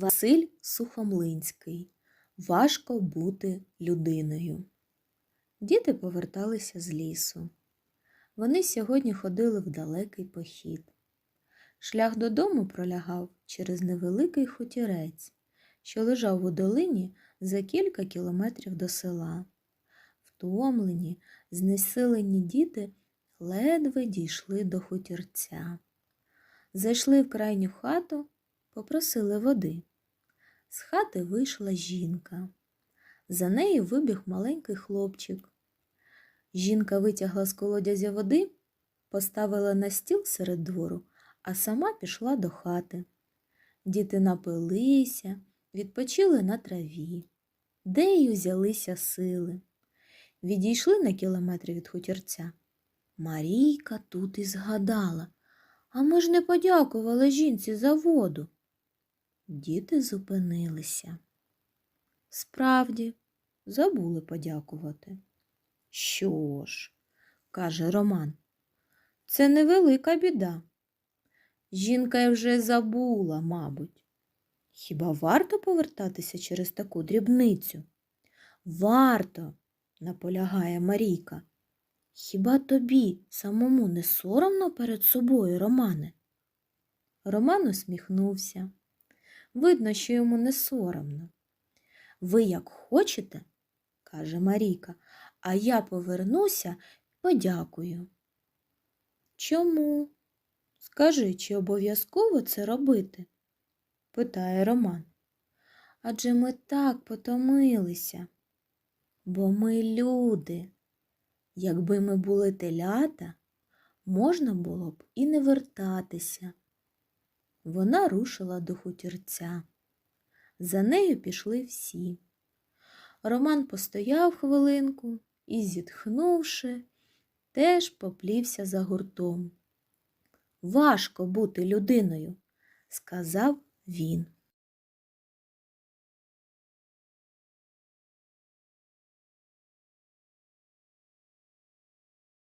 Василь Сухомлинський. Важко бути людиною. Діти поверталися з лісу. Вони сьогодні ходили в далекий похід. Шлях додому пролягав через невеликий хутірець, що лежав у долині за кілька кілометрів до села. Втомлені, знесилені діти ледве дійшли до хутірця. Зайшли в крайню хату, попросили води. З хати вийшла жінка. За нею вибіг маленький хлопчик. Жінка витягла з колодязя води, поставила на стіл серед двору, а сама пішла до хати. Діти напилися, відпочили на траві. Де й узялися сили. Відійшли на кілометр від хутірця. Марійка тут і згадала, а ми ж не подякували жінці за воду. Діти зупинилися. Справді, забули подякувати. Що ж, каже Роман, це невелика біда. Жінка вже забула, мабуть. Хіба варто повертатися через таку дрібницю? Варто, наполягає Марійка. Хіба тобі самому не соромно перед собою, Романе? Роман усміхнувся. Видно, що йому не соромно. Ви як хочете, каже Марійка, а я повернуся подякую. Чому? Скажи, чи обов'язково це робити? питає Роман. Адже ми так потомилися, бо ми люди. Якби ми були телята, можна було б і не вертатися. Вона рушила до хутірця. За нею пішли всі. Роман постояв хвилинку і, зітхнувши, теж поплівся за гуртом. Важко бути людиною, сказав він.